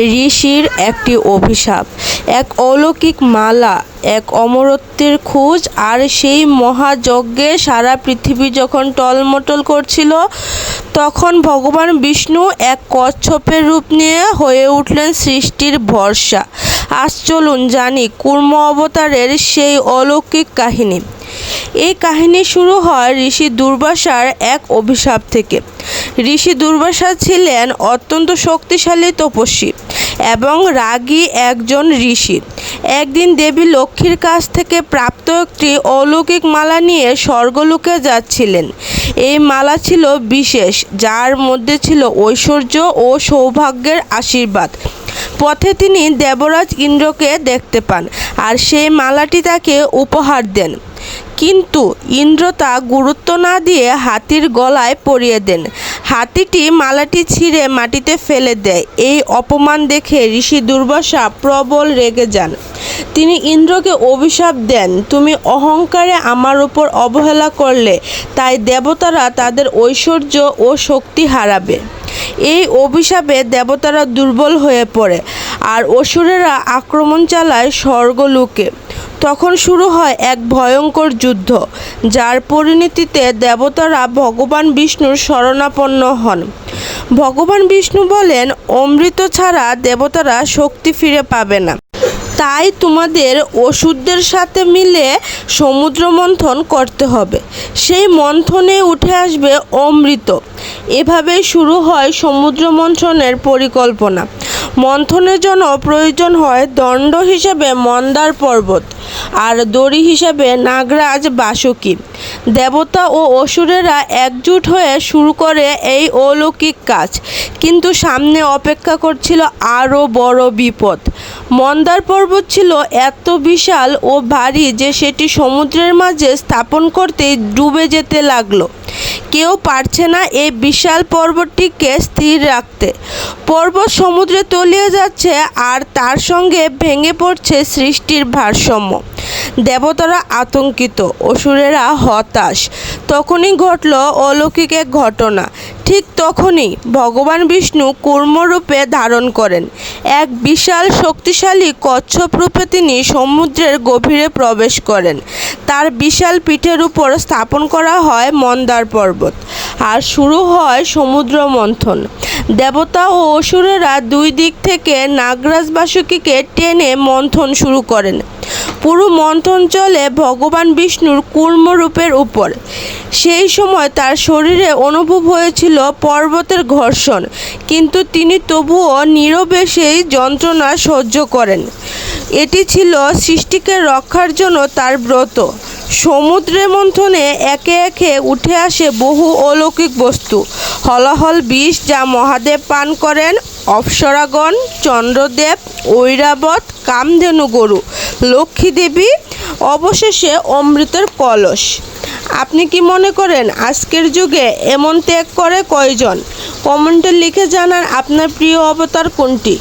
ঋষির একটি অভিশাপ। এক অলৌকিক মালা, এক অমরত্বের খোঁজ, আর সেই মহাযজ্ঞে সারা পৃথিবী যখন টলমটল করছিল, তখন ভগবান বিষ্ণু এক কচ্ছপের রূপ নিয়ে হয়ে উঠলেন সৃষ্টির ভরসা। আজ চলুন জানি কুর্ম অবতারের সেই অলৌকিক কাহিনী। এই কাহিনী শুরু হয় ঋষি দুর্বাসার এক অভিশাপ থেকে। ঋষি দুর্বাসা ছিলেন অত্যন্ত শক্তিশালী তপস্বী এবং রাগী একজন ঋষি। একদিন দেবী লক্ষ্মীর কাছ থেকে প্রাপ্ত একটি অলৌকিক মালা নিয়ে স্বর্গলোকে যাচ্ছিলেন। এই মালা ছিল বিশেষ, যার মধ্যে ছিল ঐশ্বর্য ও সৌভাগ্যের আশীর্বাদ। পথে তিনি দেবরাজ ইন্দ্রকে দেখতে পান আর সেই মালাটি তাকে উপহার দেন। কিন্তু ইন্দ্র তা গুরুত্ব না দিয়ে হাতির গলায় পরিয়ে দেন। হাতিটি মালাটি ছিঁড়ে মাটিতে ফেলে দেয়। এই অপমান দেখে ঋষি দুর্বাসা প্রবল রেগে যান। তিনি ইন্দ্রকে অভিশাপ দেন, তুমি অহংকারে আমার উপর অবহেলা করলে, তাই দেবতারা তাদের ঐশ্বর্য ও শক্তি হারাবে এই অভিশাপে দেবতারা দুর্বল হয়ে পড়ে, আর অসুরেরা আক্রমণ চালায় স্বর্গলোকে। তখন শুরু হয় এক ভয়ঙ্কর যুদ্ধ, যার পরিণতিতে দেবতারা ভগবান বিষ্ণুর শরণাপন্ন হন। ভগবান বিষ্ণু বলেন, অমৃত ছাড়া দেবতারা শক্তি ফিরে পাবে না। তাই তোমাদের ওষুধদের সাথে মিলে সমুদ্র মন্থন করতে হবে। সেই মন্থনে উঠে আসবে অমৃত। এভাবে শুরু হয় সমুদ্র মন্থনের পরিকল্পনা। মন্থনের জন্য প্রয়োজন হয় দণ্ড হিসেবে মন্দার পর্বত। আর দড়ি হিসাবে নাগরাজ বাসুকী। দেবতা ও অসুরেরা একজুট হয়ে শুরু করে এই অলৌকিক কাজ। কিন্তু সামনে অপেক্ষা করছিল আরও বড় বিপদ। মন্দার পর্বত ছিল এত বিশাল ও ভারী যে সেটি সমুদ্রের মাঝে স্থাপন করতেই ডুবে যেতে লাগল। কেউ পারছে না এই বিশাল পর্বতটিকে স্থির রাখতে। পর্বত সমুদ্রে তলিয়ে যাচ্ছে আর তার সঙ্গে ভেঙে পড়ছে সৃষ্টির ভারসাম্য। দেবতারা আতঙ্কিত, অসুরেরা হতাশ। তখনই ঘটল অলৌকিক এক ঘটনা। ঠিক তখনই ভগবান বিষ্ণু কর্মরূপে ধারণ করেন। এক বিশাল শক্তিশালী কচ্ছপ রূপে তিনি সমুদ্রের গভীরে প্রবেশ করেন। তার বিশাল পিঠের উপর স্থাপন করা হয় মন্দার পর্বত আর শুরু হয় সমুদ্র মন্থন। দেবতা ও অসুরেরা দুই দিক থেকে নাগরাজ বাসুকীকে টেনে মন্থন শুরু করেন। পুরো মন্থন চলে ভগবান বিষ্ণুর কুর্মরূপের উপর। সেই সময় তার শরীরে অনুভব হয়েছিল পর্বতের ঘর্ষণ, কিন্তু তিনি তবুও নীরবে সেই যন্ত্রণা সহ্য করেন। এটি ছিল সৃষ্টিকে রক্ষার জন্য তার ব্রত। সমুদ্রে মন্থনে একে একে উঠে আসে বহু অলৌকিক বস্তু, হলাহল বিষ যা মহাদেব পান করেন, অপ্সরাগণ, চন্দ্রদেব, ঐরাবত, কামধেনু গরু। লক্ষ্মী দেবী, অবশেষে অমৃতের কলস। আপনি কি মনে করেন আজকের যুগে এমন ত্যাগ করে কয়জন? কমেন্টে লিখে জানান আপনার প্রিয় অবতার কোনটি?